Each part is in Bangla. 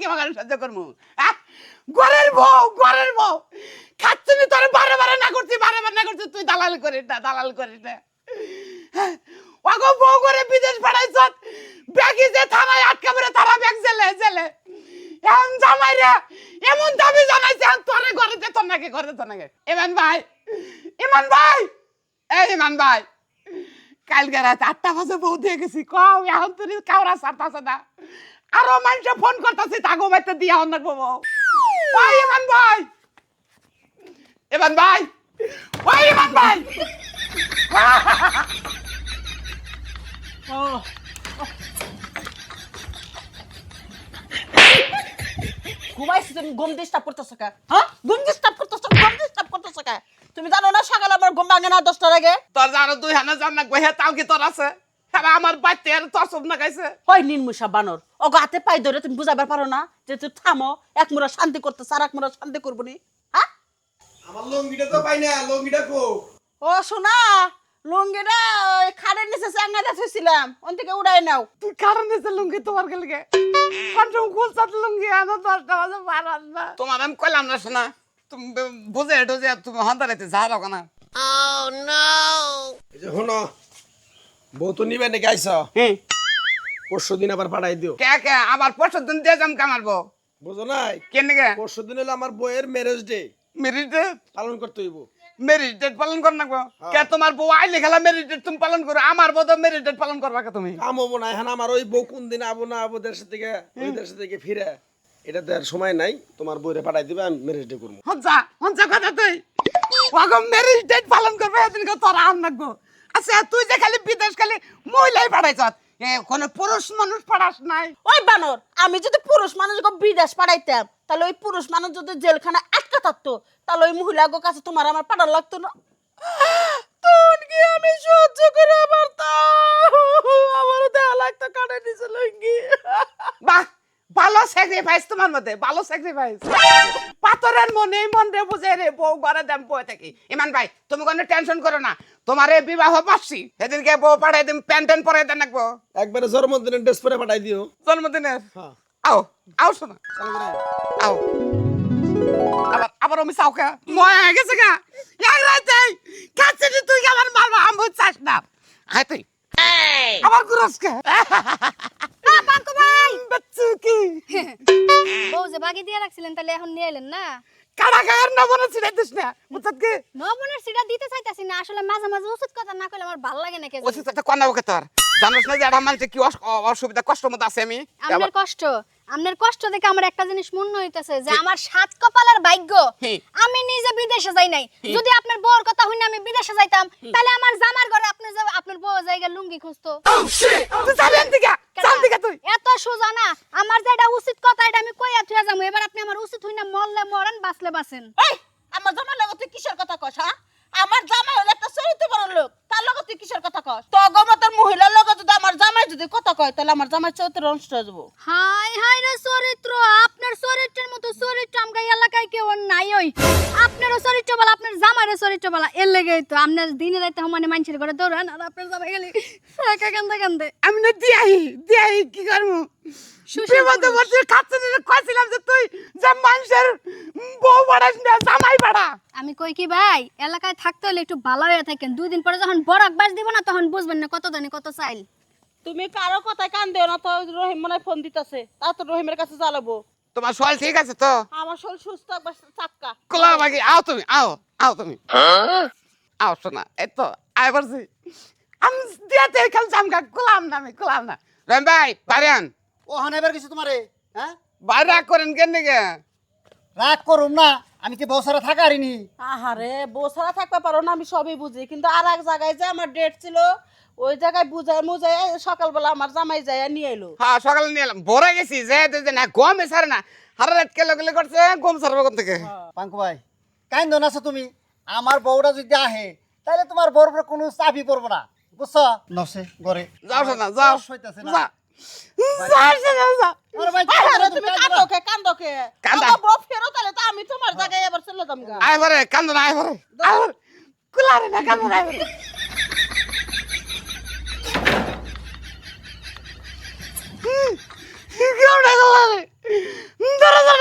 কি মাগারে সহ্য করব? ঘরের বউ ঘরের বউ। খাচ্ছি নি তোরে, বারে বারে না করছি, বারে বারে না করছি, তুই দালাল করিস না দালাল করিস না ওগো বউ করে বিদেশ পাঠাইছ ব্যাগি যে থানায় আটকা পড়ে, তারা ব্যাগ জেলে জেলে। এমন জামাই রে, এমন দাবি জানাইছে তোরে ঘরে দে, তোর নাকি, ঘরে তো নাকি। ইমান ভাই ইমান ভাই, এই ইমান ভাই। কালকে রাত আটটা বাজে বউ দিয়ে গেছি। কও এখন তুই কাউরা সারতাছে না। আরও মানুষ ফোন করতেছে তাগো বাইতে দিয়া অন্য বউ। ওই ইমান ভাই! ইমান ভাই! ওই ইমান ভাই! ঘুমাইছি তুমি ঘুম ডিস্টার্ব করতেছো কে? হ্যাঁ? ঘুম ডিস্টার্ব করতেছো ঘুম ডিস্টার্ব করতেছো কে তুমি জানো না সকালে আমার ঘুম ভাঙে না দশটার আগে? তোর জানো দুই হানা জান না গহে তাও কি তোর আছে? হ্যাঁ আমার বাচ্চা আর তোর সব না খাইছে হয় নির্মুষা বানর। ও হাতে পাই ধরে তুমি বুঝাবার পারো না যে তুই থামো এক মুড়া শান্তি করতে আর এক মুড়া শান্তি করব নি। হ্যাঁ? আমার লঙ্গিটা তো পাই না লঙ্গিটা কো ও শোনা লুঙ্গিটা ওই খাটের নিচে চাঙ্গাতে থুইছিলাম ওন থেকে উড়াই নাও। তুই কারণ এসে লুঙ্গি তোমার গেলকে কন্ট্রোল লুঙ্গি আনো দশটা বাজে তোমার আমি কইলাম না শোনা তুমি বুঝে এটো যে তুমি হন্দারাইতে যা রাখো না। এই যে শোনো বউ তো নিবে নাকি আইস হ্যাঁ পরশু দিন আবার পাঠাই দিও। কে কে? আবার পরশু দিন দিয়ে যাম কামারবো বুঝো নাই? কেন গে পরশু দিন হলো আমার বউয়ের ম্যারেজ ডে মেরিট ডেট পালন করতে হইব। মেরিট ডেট পালন কর না কে তোমার বউ আইলে খেলা মেরিট ডেট তুমি পালন করো আমার বউ তো মেরিট ডেট পালন করবা কে তুমি? কাম হব না এখন আমার ওই বউ কোন দিন আবো না আবো দেশের থেকে ওই দেশের থেকে ফিরে। এটা দেওয়ার সময় নাই তোমার বইরে পাঠাই দিবে আমি ম্যারেজ ডে করব। হঞ্চা হঞ্চা কথা তুই। ওগো মেরিজ ডেট পালন করবে এদিন তোর আম লাগবো। আচ্ছা তুই যে খালি বিদেশ খালি মহিলাই পাঠাইছ এ কোনো পুরুষ মানুষ পাঠাস নাই। ওই বানর আমি যদি পুরুষ মানুষকে বিদেশ পাঠাইতাম তাহলে ওই পুরুষ মানুষ যদি জেলখানা আটকা থাকতো তাহলে ওই মহিলাগো কাছে তোমার আমার পাঠার লাগতো না। স্যাক্রিফাইস তোমার মধ্যে ভালো স্যাক্রিফাইস পাথরের মনে মন রে বুঝে রে বউ ঘরে দেম বয়ে থাকি। ইমান ভাই তুমি কোনো টেনশন করো না। তোমার এই বিবাহ পাচ্ছি সেদিনকে বউ পাঠাই দিম প্যান্ট ট্যান্ট পরে দেন রাখব। একবারে জন্মদিনের ড্রেস পরে পাঠাই দিও। জন্মদিনের? হ্যাঁ। আও আও শোনা। আও। আবার আবার আমি চাওকা ময় হয়ে গেছে গা রাতে কাছে তুই কি আমার মারবা আমি চাস না। হাই তুই। আবার গুরস কে? পাঙ্কু ভাই বাচ্চু কি? বউ যে বাকি দিয়ে রাখছিলেন তাহলে এখন নিয়ে এলেন না? কাড়া গায়ের না মনে দিস না। কি? নবনের সিটা দিতে চাইতাছি না আসলে মাঝে মাঝে কথা না কইলে আমার ভালো লাগে না কে ওকে তোর। জানিস না যে মানুষের কি অসুবিধা? কষ্ট মতো আছে আমি। আপনার কষ্ট? আপনার কষ্ট দেখে আমার একটা জিনিস মনে হইতেছে যে আমার সাত কপালের ভাগ্য। আমি নিজে বিদেশে যাই নাই। যদি আপনার বউর কথা হইনা আমি বিদেশে যাইতাম তাহলে আমার জামার আপনার বউ জায়গা লুঙ্গি খুঁজতো। তুই যাবেন দিকে যান দিকে তুই। এত সোজা না। আমার যেটা উচিত কথা এটা আমি কইয়া থুয়া যাব। এবার আপনি আমার উচিত হইনা মরলে মরেন বাঁচলে বাঁচেন। এই আমার জামাই লগত তুই কিসের কথা কস হ্যাঁ? আমার জামাই হলো একটা চরিত্র বড় লোক তার লগত তুই কিসের কথা কস? তো গমতার মহিলার লগত যদি আমার জামাই যদি কথা কয় তাহলে আমার জামাই চরিত্র নষ্ট হয়ে যাব। হাই হাই রে চরিত্র আপনার চরিত্রের মতো চরিত্র আমরা এলাকায় কেউ নাই ওই। আপনারও চরিত্র বলা আপনার জামারও চরিত্র বলা এর লেগেই তো আপনার দিনে রাতে মানে মানুষের ঘরে দৌড়ান আর আপনার জামাই গেলে একা কান্দে কান্দে। আমি না দিয়াই দিয়াই কি করব? বিপদে বসে খাচ্ছে না কইছিলাম যে তুই যে মানুষের বউ বাড়াস না জামাই বাড়া আমি কই কি ভাই এলাকায় থাকতে হলে একটু ভালো হয়ে থাকেন। দুই দিন পরে যখন বরাক বাস দিব না তখন বুঝবেন না কত দানি কত চাইল। তুমি কারও কথায় কান দিও না তো রহিম মনে হয় ফোন দিতেছে। তা তো রহিমের কাছে জ্বালাবো তোমার সোয়াল ঠিক আছে তো? আমার শরীর সুস্থ একবার চাক্কা কোলা বাকি আও তুমি আও আও তুমি। আও শোনা এই তো আয় পারছি আমি দিয়াতে খেল জামকা কোলাম না আমি কোলাম না রহিম ভাই পারেন ও হানাইবার কিছু তোমারে হ্যাঁ? বাইরে রাগ করেন কেন কে রাগ করুম না। আমি কি বসারা থাকারিনি আহারে বসারা থাকতে পারো না আমি সবই বুঝি। কিন্তু আর এক জায়গায় যে আমার ডেট ছিল ওই জায়গায় বুঝাই মুজাই সকালবেলা আমার জামাই যায় নিয়ে এলো হ্যাঁ সকালে নিয়ে এলাম। ভরে গেছি যে না গম সারে না। হারা রাত কেলো গেলে করছে গম সারবে কোন থেকে? পাঙ্কু ভাই কাইন্দ আছো তুমি? আমার বউটা যদি আহে তাহলে তোমার বউর কোনো চাপি পড়ব না। বুঝছ? নসে ঘরে যাও না। যা যাও। কে কে বউ কান্দ না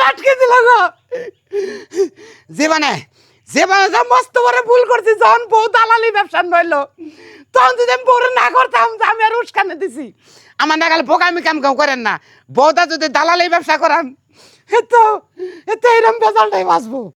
আটকে দিল গো। জীবনে জীবনে যা মস্ত বড় ভুল করছি যখন বউ দালালি ব্যবসা নইলো তখন যদি আমি বউরে না করতাম আমি আর উস্কানে দিছি। আমার না গেলে বোকামি কাম কেউ করেন না। বউটা যদি দালালি ব্যবসা করান এত তো এ তো এরম বেজালটাই বাঁচবো।